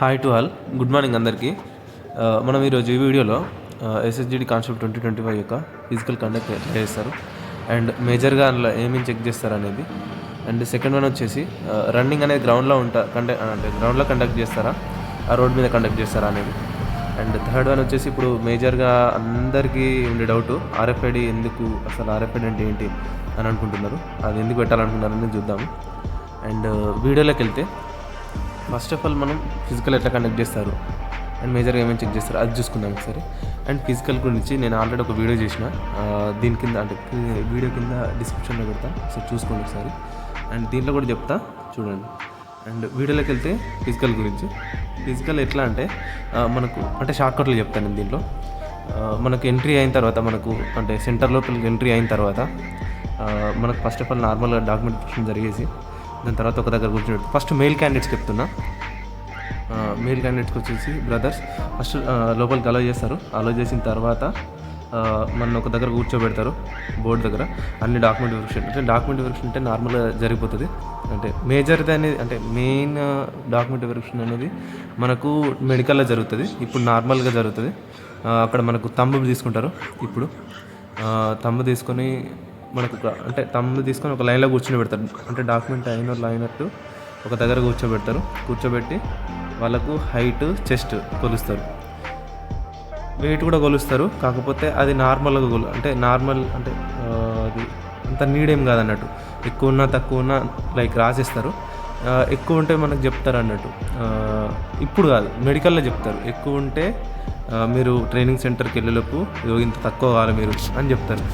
Hi to all good morning అందరికీ. Uh, మనం ఈరోజు ఈ వీడియోలో SSGD concept twenty twenty five యొక్క ఫిజికల్ కండక్ట్ ఎట్లా చేస్తారు? అండ్ మేజర్గా అందులో ఏమేమి చెక్ చేస్తారు అనేది అండ్ సెకండ్ వన్ వచ్చేసి రన్నింగ్ అనేది గ్రౌండ్లో ఉంటా కండక్ట్ uh, అంటే గ్రౌండ్లో కండక్ట్ చేస్తారా? ఆ రోడ్ మీద కండక్ట్ చేస్తారా అనేది. అండ్ థర్డ్ వన్ వచ్చేసి ఇప్పుడు మేజర్గా అందరికీ ఉండే డౌట్ ఆర్ఎఫ్ఐడి ఎందుకు అసలు ఆర్ఎఫ్ఐడి అంటే ఏంటి అని అనుకుంటున్నారు. అది ఎందుకు పెట్టాలనుకుంటున్నారని చూద్దాము. అండ్ uh, వీడియోలోకి వెళ్తే ఫస్ట్ ఆఫ్ ఆల్ మనం ఫిజికల్ ఎట్లా కండక్ట్ చేస్తారు? అండ్ మేజర్గా ఏమేమి చెక్ చేస్తారు? అది చూసుకుందాం ఒకసారి. అండ్ ఫిజికల్ గురించి నేను ఆల్రెడీ ఒక వీడియో చేసిన. దీని కింద అంటే వీడియో కింద డిస్క్రిప్షన్లో పెడతా. సో చూసుకోండి ఒకసారి. అండ్ దీంట్లో కూడా చెప్తా. చూడండి. అండ్ వీడియోలోకి వెళ్తే ఫిజికల్ గురించి. ఫిజికల్ ఎట్లా అంటే మనకు అంటే షార్ట్కట్లు చెప్తాను నేను దీంట్లో. మనకు ఎంట్రీ అయిన తర్వాత మనకు అంటే సెంటర్ లోపలికి ఎంట్రీ అయిన తర్వాత మనకు ఫస్ట్ ఆఫ్ ఆల్ నార్మల్గా డాక్యుమెంటేషన్ జరిగేసి దాని తర్వాత ఒక దగ్గర కూర్చొని ఫస్ట్ మెయిల్ క్యాండిడేట్స్ చెప్తున్నా. మెయిల్ క్యాండిడేట్స్కి వచ్చేసి బ్రదర్స్ ఫస్ట్ లోపలికి అలో చేస్తారు. అలో చేసిన తర్వాత మన ఒక దగ్గర కూర్చోబెడతారు బోర్డు దగ్గర. అన్ని డాక్యుమెంట్ వెరిఫికేషన్ అంటే డాక్యుమెంట్ వెరిఫికేషన్ అంటే నార్మల్గా జరిగిపోతుంది. అంటే మేజర్ది అనేది అంటే మెయిన్ డాక్యుమెంట్ వెరిఫికేషన్ అనేది మనకు మెడికల్లో జరుగుతుంది. ఇప్పుడు నార్మల్గా జరుగుతుంది. అక్కడ మనకు తంబు తీసుకుంటారు. ఇప్పుడు తంబు తీసుకొని మనకు ఒక అంటే తమ్ము తీసుకొని ఒక లైన్లో కూర్చొని పెడతారు. అంటే డాక్యుమెంట్ అయిన వాళ్ళు అయినట్టు ఒక దగ్గర కూర్చోబెడతారు. కూర్చోబెట్టి వాళ్ళకు హైట్ చెస్ట్ కొలుస్తారు. వెయిట్ కూడా కొలుస్తారు. కాకపోతే అది నార్మల్గా కొలు అంటే నార్మల్ అంటే అది అంత నీడేం కాదన్నట్టు. ఎక్కువ ఉన్నా తక్కువ ఉన్నా లైక్ రాసిస్తారు. ఎక్కువ ఉంటే మనకు చెప్తారు అన్నట్టు. ఇప్పుడు కాదు మెడికల్లో చెప్తారు. ఎక్కువ ఉంటే మీరు ట్రైనింగ్ సెంటర్కి వెళ్ళేలోపు ఇంత తక్కువ కావాలి మీరు అని చెప్తారు.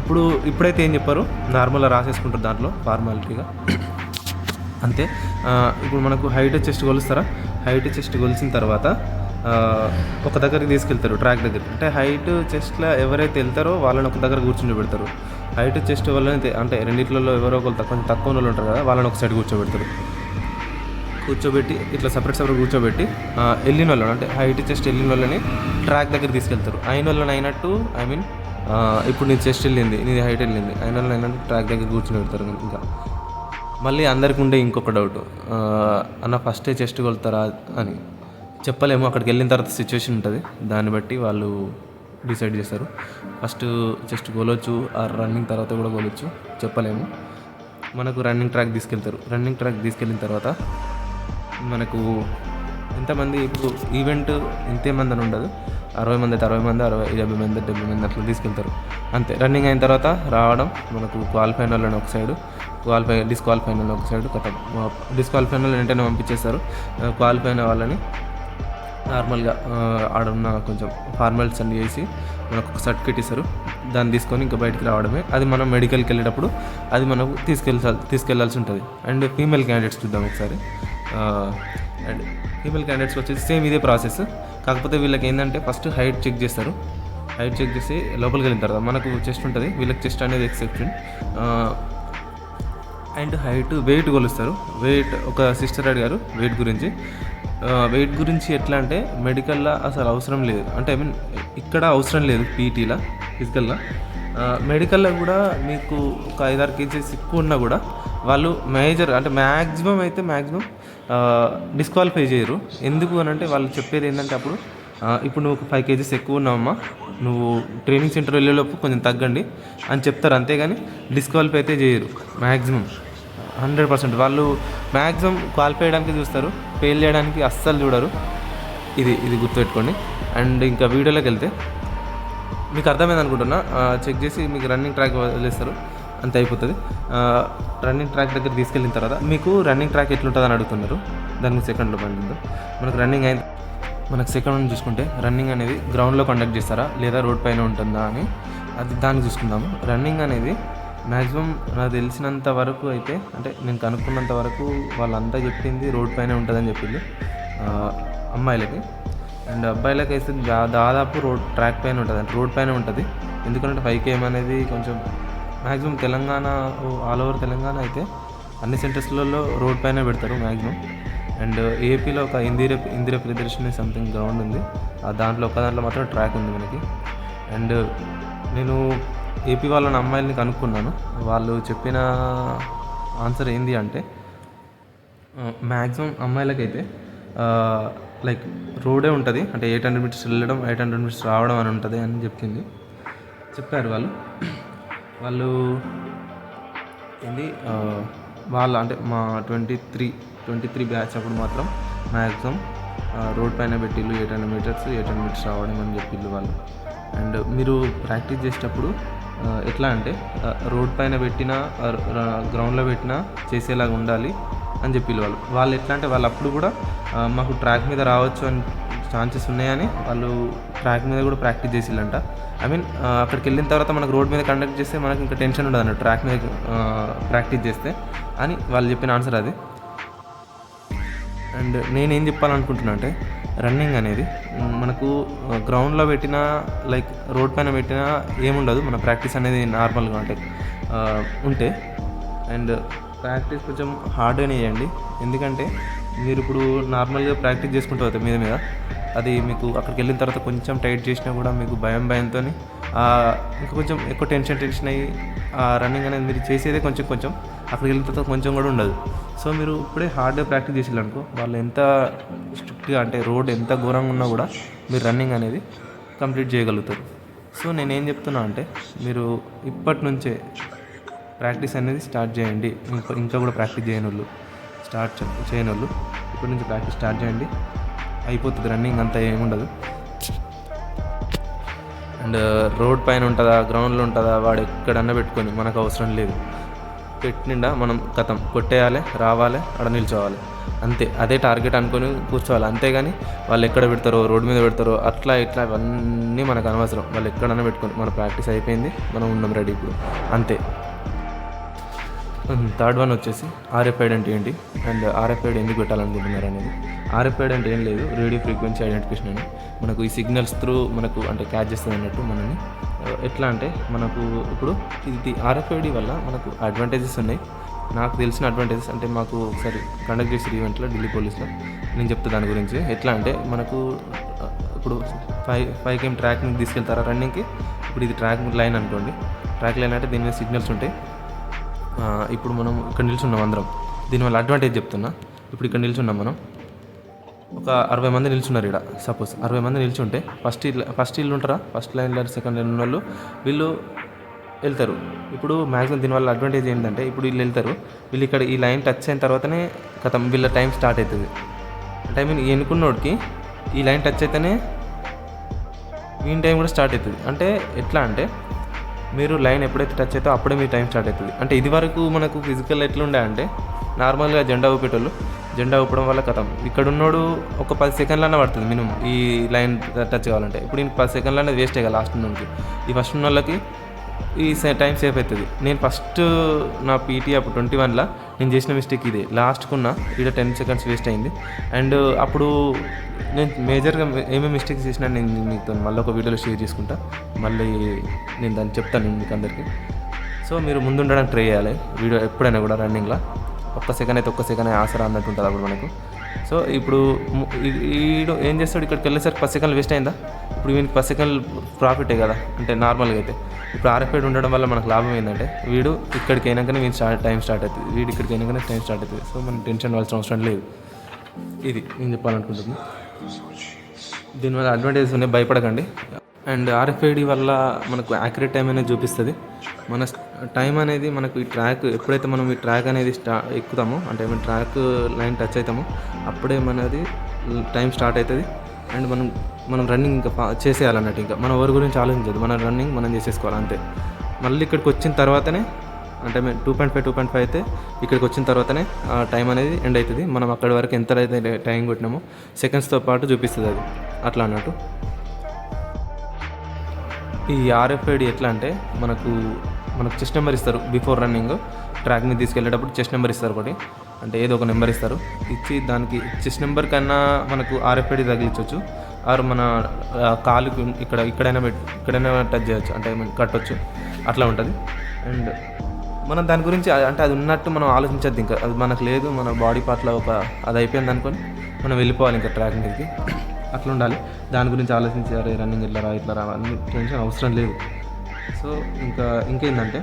ఇప్పుడు ఇప్పుడైతే ఏం చెప్పారు? నార్మల్గా రాసేసుకుంటారు దాంట్లో ఫార్మాలిటీగా. అంతే. ఇప్పుడు మనకు హైట్ చెస్ట్ కొలుస్తారా? హైట్ చెస్ట్ కొలిసిన తర్వాత ఒక దగ్గరికి తీసుకెళ్తారు ట్రాక్ దగ్గర అంటే హైట్ చెస్ట్లో ఎవరైతే వెళ్తారో వాళ్ళని ఒక దగ్గర కూర్చొని పెడతారు. హైట్ చెస్ట్ వాళ్ళని అంటే రెండిట్లలో ఎవరో ఒకరు తక్కువ తక్కువ వాళ్ళు ఉంటారు కదా వాళ్ళని ఒక సైడ్ కూర్చోబెడతారు. కూర్చోబెట్టి ఇట్లా సపరేట్ సపరేట్ కూర్చోబెట్టి వెళ్ళిన వాళ్ళని అంటే హైట్ చెస్ట్ వెళ్ళిన వాళ్ళని ట్రాక్ దగ్గర తీసుకెళ్తారు. అయిన వాళ్ళని అయినట్టు ఐ మీన్ ఇప్పుడు నీ చెస్ట్ వెళ్ళింది నీది హైట్ వెళ్ళింది. అయినా అయినా ట్రాక్ దగ్గర కూర్చుని పెడతారు ఇంకా. మళ్ళీ అందరికి ఉండే ఇంకొక డౌట్ అన్న ఫస్టే చెస్ట్ కొలుతారా అని. చెప్పలేము అక్కడికి వెళ్ళిన తర్వాత సిచ్యువేషన్ ఉంటుంది. దాన్ని బట్టి వాళ్ళు డిసైడ్ చేస్తారు. ఫస్ట్ చెస్ట్ కొలవచ్చు ఆ రన్నింగ్ తర్వాత కూడా కొలవచ్చు చెప్పలేము. మనకు రన్నింగ్ ట్రాక్ తీసుకెళ్తారు. రన్నింగ్ ట్రాక్ తీసుకెళ్ళిన తర్వాత మనకు ఎంతమంది ఇప్పుడు ఈవెంట్ ఇంతే మంది అని ఉండదు. అరవై మంది అయితే అరవై మంది అరవై డెబ్బై మంది డెబ్బై మంది అట్లా తీసుకెళ్తారు. అంతే. రన్నింగ్ అయిన తర్వాత రావడం మనకు క్వాలిఫై అయిన వాళ్ళని ఒక సైడు క్వాలిఫై డిస్క్వాలిఫై వాళ్ళని ఒక సైడ్ కథ. డిస్క్వాలిఫై అయిన వాళ్ళని వెంటనే పంపించేస్తారు. క్వాలిఫై వాళ్ళని నార్మల్గా ఆడున్న కొంచెం ఫార్మాలిటీస్ అన్ని చేసి మనకు ఒక సర్టిఫికేట్ ఇస్తారు దాన్ని తీసుకొని ఇంకా బయటికి రావడమే. అది మనం మెడికల్కి వెళ్ళేటప్పుడు అది మనకు తీసుకెళ్ళాలి తీసుకెళ్ళాల్సి ఉంటుంది. అండ్ ఫీమేల్ క్యాండిడేట్స్ చూద్దాం ఒకసారి. అండ్ ఫీమేల్ క్యాండిడేట్స్ వచ్చేసి సేమ్ ఇదే ప్రాసెస్ కాకపోతే వీళ్ళకి ఏంటంటే ఫస్ట్ హైట్ చెక్ చేస్తారు. హైట్ చెక్ చేసి లోపలికి వెళ్ళిన తర్వాత మనకు చెస్ట్ ఉంటుంది. వీళ్ళకి చెస్ట్ అనేది ఎక్సెప్షన్ అండ్ హైట్ వెయిట్ కొలుస్తారు. వెయిట్ ఒక సిస్టర్ అడిగారు వెయిట్ గురించి. వెయిట్ గురించి ఎట్లా అంటే మెడికల్లో అసలు అవసరం లేదు. అంటే ఐ మీన్ ఇక్కడ అవసరం లేదు పీటీలో ఫిజికల్గా మెడికల్లో కూడా మీకు ఒక ఐదారు కేజీస్ ఎక్కువ ఉన్నా కూడా వాళ్ళు మేజర్ అంటే మ్యాక్సిమం అయితే మ్యాక్సిమం డిస్క్వాలిఫై చేయరు. ఎందుకు అని అంటే వాళ్ళు చెప్పేది ఏంటంటే అప్పుడు ఇప్పుడు నువ్వు ఒక ఫైవ్ కేజీస్ ఎక్కువ ఉన్నావమ్మా నువ్వు ట్రైనింగ్ సెంటర్ వెళ్ళేలోపు కొంచెం తగ్గండి అని చెప్తారు. అంతేగాని డిస్క్వాలిఫై అయితే చేయరు మ్యాక్సిమం హండ్రెడ్ పర్సెంట్ వాళ్ళు మ్యాక్సిమం క్వాలిఫై చేయడానికి చూస్తారు ఫెయిల్ చేయడానికి అస్సలు చూడరు. ఇది ఇది గుర్తుపెట్టుకోండి. అండ్ ఇంకా వీడియోలోకి వెళ్తే మీకు అర్థమైంది అనుకుంటున్నా. చెక్ చేసి మీకు రన్నింగ్ ట్రాక్ వదిలేస్తారు. అంత అయిపోతుంది. రన్నింగ్ ట్రాక్ దగ్గర తీసుకెళ్ళిన తర్వాత మీకు రన్నింగ్ ట్రాక్ ఎట్లుంటుంది అని అడుగుతున్నారు. దానికి సెకండ్లో పండుతుంది మనకు రన్నింగ్ అయిన మనకు సెకండ్ చూసుకుంటే రన్నింగ్ అనేది గ్రౌండ్లో కండక్ట్ చేస్తారా? లేదా రోడ్ పైన ఉంటుందా అని అది దాన్ని చూసుకుందాము. రన్నింగ్ అనేది మ్యాక్సిమం నాకు తెలిసినంత వరకు అయితే అంటే నేను కనుక్కున్నంత వరకు వాళ్ళంతా చెప్పింది రోడ్ పైన ఉంటుందని చెప్పింది. అమ్మాయిలకి. అండ్ అబ్బాయిలకైతే అయితే దా- దాదాపు రోడ్ ట్రాక్ పైన ఉంటుంది అంటే రోడ్ పైన ఉంటుంది. ఎందుకంటే ఫైవ్ కేఎం అనేది కొంచెం maximum Telangana all over Telangana అయితే అన్ని సెంటర్స్లలో రోడ్ పైన పెడతారు మ్యాక్సిమం అండ్ ఏపీలో ఒక ఇందిర ఇందిర ప్రియదర్శిని సంథింగ్ గ్రౌండ్ ఉంది. ఆ దాంట్లో ఒక దాంట్లో మాత్రం ట్రాక్ ఉంది మనకి. అండ్ నేను ఏపీ వాళ్ళని అమ్మాయిల్ని కనుక్కున్నాను. వాళ్ళు చెప్పిన ఆన్సర్ ఏంది అంటే మ్యాక్సిమం అమ్మాయిలకైతే లైక్ రోడే ఉంటుంది. అంటే ఎయిట్ హండ్రెడ్ మీటర్స్ వెళ్ళడం ఎయిట్ హండ్రెడ్ మీటర్స్ రావడం అని ఉంటుంది అని చెప్పింది. చెప్పారు వాళ్ళు. వాళ్ళు ఏంది? వాళ్ళ అంటే మా twenty three twenty three batch అప్పుడు మాత్రం మ్యాక్సిమం రోడ్ పైన పెట్టిళ్ళు eight hundred meters eight hundred meters రావడం అని చెప్పిళ్ళు వాళ్ళు. అండ్ మీరు ప్రాక్టీస్ చేసేటప్పుడు ఎట్లా అంటే రోడ్ పైన పెట్టినా గ్రౌండ్లో పెట్టినా చేసేలాగా ఉండాలి. అని చెప్పి వాళ్ళు వాళ్ళు ఎట్లా అంటే వాళ్ళు అప్పుడు కూడా మాకు ట్రాక్ మీద రావచ్చు అని ఛాన్సెస్ ఉన్నాయని వాళ్ళు ట్రాక్ మీద కూడా ప్రాక్టీస్ చేసిల్లంట. ఐ మీన్ అక్కడికి వెళ్ళిన తర్వాత మనకు రోడ్ మీద కండక్ట్ చేస్తే మనకి ఇంకా టెన్షన్ ఉండదు అన్నట్టు ట్రాక్ మీద ప్రాక్టీస్ చేస్తే అని వాళ్ళు చెప్పిన ఆన్సర్ అది. అండ్ నేనేం చెప్పాలనుకుంటున్నా అంటే రన్నింగ్ అనేది మనకు గ్రౌండ్లో పెట్టినా లైక్ రోడ్ పైన పెట్టినా ఏముండదు. మన ప్రాక్టీస్ అనేది నార్మల్గా అంటే ఉంటే. అండ్ ప్రాక్టీస్ కొంచెం హార్డ్గానే చేయండి. ఎందుకంటే మీరు ఇప్పుడు నార్మల్గా ప్రాక్టీస్ చేసుకుంటూ పోతే మీద మీద. అది మీకు అక్కడికి వెళ్ళిన తర్వాత కొంచెం టైట్ చేసినా కూడా మీకు భయం భయంతో ఇంకా కొంచెం ఎక్కువ టెన్షన్ టెన్షన్ అయ్యి ఆ రన్నింగ్ అనేది మీరు చేసేదే కొంచెం కొంచెం అక్కడికి వెళ్ళిన తర్వాత కొంచెం కూడా ఉండదు. సో మీరు ఇప్పుడే హార్డ్గా ప్రాక్టీస్ చేసిల్లనుకో వాళ్ళు ఎంత స్ట్రిక్ట్గా అంటే రోడ్ ఎంత ఘోరంగా ఉన్నా కూడా మీరు రన్నింగ్ అనేది కంప్లీట్ చేయగలుగుతారు. సో నేనేం చెప్తున్నా అంటే మీరు ఇప్పటి నుంచే ప్రాక్టీస్ అనేది స్టార్ట్ చేయండి. ఇంకా ఇంకా కూడా ప్రాక్టీస్ చేయని వాళ్ళు స్టార్ట్ చేయని వాళ్ళు ఇప్పటి నుంచి ప్రాక్టీస్ స్టార్ట్ చేయండి. అయిపోతుంది రన్నింగ్ అంతా ఏముండదు. అండ్ రోడ్ పైన ఉంటుందా గ్రౌండ్లో ఉంటుందా వాడు ఎక్కడన్నా పెట్టుకొని మనకు అవసరం లేదు. పెట్టిండా మనం కథం కొట్టేయాలి రావాలి అక్కడ నిల్చోవాలి. అంతే. అదే టార్గెట్ అనుకొని కూర్చోవాలి. అంతేగాని వాళ్ళు ఎక్కడ పెడతారో రోడ్డు మీద పెడతారో అట్లా ఇట్లా ఇవన్నీ మనకు అనవసరం. వాళ్ళు ఎక్కడన్నా పెట్టుకొని మన ప్రాక్టీస్ అయిపోయింది మనం ఉన్నాం రెడీ ఇప్పుడు. అంతే. థర్డ్ వన్ వచ్చేసి ఆర్ఎఫ్ఐడ్ అంటే ఏంటి? అండ్ ఆర్ఎఫ్ఐడ్ ఎందుకు పెట్టాలనుకుంటున్నారు అనేది. ఆర్ఎఫ్ఐడ్ అంటే ఏం లేదు రేడియో ఫ్రీక్వెన్సీ ఐడెంటిఫికేషన్ అని. మనకు ఈ సిగ్నల్స్ త్రూ మనకు అంటే క్యాచ్ చేస్తుంది అన్నట్టు మనని ఎట్లా అంటే మనకు ఇప్పుడు ఇది ఆర్ఎఫ్ఐడి వల్ల మనకు అడ్వాంటేజెస్ ఉన్నాయి. నాకు తెలిసిన అడ్వాంటేజెస్ అంటే మాకు ఒకసారి కండక్ట్ చేసిన ఈవెంట్లో ఢిల్లీ పోలీస్లో. నేను చెప్తా దాని గురించి. ఎట్లా అంటే మనకు ఇప్పుడు ఫైవ్ ఫైవ్ కేమ్ ట్రాక్ నుంచి తీసుకెళ్తారా రన్నింగ్కి? ఇప్పుడు ఇది ట్రాక్ లైన్ అనుకోండి. ట్రాక్ లైన్ అంటే దీని మీద సిగ్నల్స్ ఉంటాయి. ఇప్పుడు మనం ఇక్కడ నిల్చున్నాం అందరం. దీనివల్ల అడ్వాంటేజ్ చెప్తున్నా. ఇప్పుడు ఇక్కడ నిల్చున్నాం మనం. ఒక అరవై మంది నిల్చున్నారు ఇక్కడ సపోజ్ అరవై మంది నిల్చుంటే ఫస్ట్ ఇల్లు ఫస్ట్ ఇల్లు ఉంటారా? ఫస్ట్ లైన్లో సెకండ్ లైన్ ఉన్న వాళ్ళు వీళ్ళు వెళ్తారు. ఇప్పుడు మ్యాక్సిమం దీనివల్ల అడ్వాంటేజ్ ఏంటంటే ఇప్పుడు వీళ్ళు వెళ్తారు. వీళ్ళు ఇక్కడ ఈ లైన్ టచ్ అయిన తర్వాతనే కథం వీళ్ళ టైం స్టార్ట్ అవుతుంది అంటే ఐ మీన్ ఎన్నుకున్నోడికి ఈ లైన్ టచ్ అయితేనే వీని టైం కూడా స్టార్ట్ అవుతుంది అంటే ఎట్లా అంటే మీరు లైన్ ఎప్పుడైతే టచ్ అవుతుందో అప్పుడే మీ టైం స్టార్ట్ అవుతుంది. అంటే ఇది వరకు మనకు ఫిజికల్ ఎట్లుండే అంటే నార్మల్గా జెండా ఊపేటోళ్ళు జెండా ఊపడం వల్ల కథం. ఇక్కడ ఉన్నోడు ఒక పది సెకండ్లన్నా పడుతుంది మినిమం ఈ లైన్ టచ్ కావాలంటే. ఇప్పుడు నేను పది సెకండ్లనే వేస్ట్ అయ్యా లాస్ట్ నుండి. ఈ ఫస్ట్ ఉన్న వాళ్ళకి ఈ టైం సేఫ్ అవుతుంది నేను ఫస్ట్ నా పీటీ అప్పుడు ట్వంటీ వన్లో నేను చేసిన మిస్టేక్ ఇదే. లాస్ట్కున్న ఇక్కడ టెన్ సెకండ్స్ వేస్ట్ అయింది. అండ్ అప్పుడు నేను మేజర్గా ఏమేమి మిస్టేక్స్ చేసినా నేను మీతో మళ్ళీ ఒక వీడియోలో షేర్ చేసుకుంటా. మళ్ళీ నేను దాన్ని చెప్తాను మీకు అందరికీ. సో మీరు ముందుండడానికి ట్రై చేయాలి. వీడియో ఎప్పుడైనా కూడా రన్నింగ్లో. ఒక్క సెకండ్ అయితే ఒక్క సెకండ్ ఆసరా అన్నట్టు ఉంటుంది అప్పుడు మనకు. సో ఇప్పుడు వీడు ఈడు ఏం చేస్తాడు? ఇక్కడికి వెళ్ళేసరికి పది సెకండ్లు వేస్ట్ అయిందా? ఇప్పుడు వీనికి పది సెకండ్లు ప్రాఫిటే కదా అంటే నార్మల్గా అయితే. ఇప్పుడు ఆర్ఎఫ్ఐడ్ ఉండడం వల్ల మనకు లాభం ఏంటంటే వీడు ఇక్కడికి అయినాకనే వీని స్టార్ట్ టైం స్టార్ట్ అవుతుంది వీడు ఇక్కడికి అయినాకనే టైం స్టార్ట్ అవుతుంది సో మనం టెన్షన్ అవ్వాల్సిన అవసరం లేదు. ఇది నేను చెప్పాలనుకుంటున్నాను దీనివల్ల అడ్వాంటేజెస్ ఉన్నాయి భయపడకండి. అండ్ ఆర్ఎఫ్ఐడి వల్ల మనకు యాక్యురేట్ టైం అనేది చూపిస్తుంది. మన టైం అనేది మనకు ఈ ట్రాక్ ఎప్పుడైతే మనం ఈ ట్రాక్ అనేది స్టా ఎక్కుతామో అంటే మన ట్రాక్ లైన్ టచ్ అవుతామో అప్పుడే మనది టైం స్టార్ట్ అవుతుంది అండ్ మనం మనం రన్నింగ్ ఇంకా చేసేయాలన్నట్టు ఇంకా. మన ఎవరి గురించి ఆలోచించదు మన రన్నింగ్ మనం చేసేసుకోవాలి అంతే. మళ్ళీ ఇక్కడికి వచ్చిన తర్వాతనే అంటే మేము two point five two point five అయితే ఇక్కడికి వచ్చిన తర్వాతనే ఆ టైం అనేది ఎండ్ అవుతుంది మనం అక్కడి వరకు ఎంత అయితే టైం కొట్టినామో సెకండ్స్తో పాటు చూపిస్తుంది అది. అట్లా అన్నట్టు. ఈ ఆర్ఎఫ్ఐడి ఎట్లా అంటే మనకు మనకు చెస్ట్ నెంబర్ ఇస్తారు బిఫోర్ రన్నింగ్ ట్రాక్ మీద తీసుకెళ్ళేటప్పుడు చెస్ట్ నెంబర్ ఇస్తారు ఒకటి. అంటే ఏదో ఒక నెంబర్ ఇస్తారు. ఇచ్చి దానికి చెస్ట్ నెంబర్ కన్నా మనకు ఆర్ఎఫ్ఐడి తగిలించవచ్చు ఆరు మన కాలు కాలుకి ఇక్కడ ఇక్కడైనా ఇక్కడైనా టచ్ చేయొచ్చు. అంటే కట్టొచ్చు. అట్లా ఉంటుంది. అండ్ మనం దాని గురించి అంటే అది ఉన్నట్టు మనం ఆలోచించద్దు ఇంకా. అది మనకు లేదు. మన బాడీ పార్ట్లో ఒక అది అయిపోయింది అనుకొని మనం వెళ్ళిపోవాలి ఇంకా ట్రాక్ మీదకి. అట్లా ఉండాలి. దాని గురించి ఆలోచించి అరే రన్నింగ్ ఇట్లా రా ఇట్లా రా అన్ని టెన్షన్ అవసరం లేదు. సో ఇంకా ఇంకేంటంటే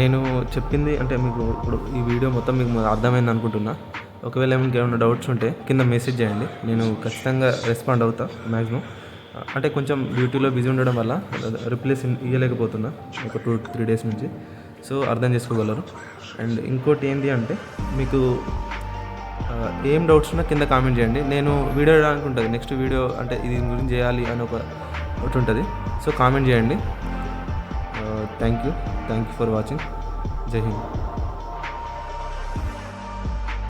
నేను చెప్పింది అంటే మీకు ఇప్పుడు ఈ వీడియో మొత్తం మీకు అర్థమైంది అనుకుంటున్నా. ఒకవేళ ఏమైనా ఏమైనా డౌట్స్ ఉంటే కింద మెసేజ్ చేయండి. నేను ఖచ్చితంగా రెస్పాండ్ అవుతా మ్యాక్సిమం అంటే కొంచెం డ్యూటీలో బిజీ ఉండడం వల్ల రిప్లేస్ ఇవ్వలేకపోతున్నా ఒక టూ త్రీ డేస్ నుంచి. సో అర్థం చేసుకోగలరు. అండ్ ఇంకోటి ఏంటి అంటే మీకు ఏం డౌట్స్ ఉన్నా కింద కామెంట్ చేయండి. నేను వీడియో వేయడానికి ఉంటుంది. నెక్స్ట్ వీడియో అంటే ఇది గురించి చేయాలి అని ఒక ఒకటి ఉంటుంది. సో కామెంట్ చేయండి. Thank you thank you for watching Jai Hind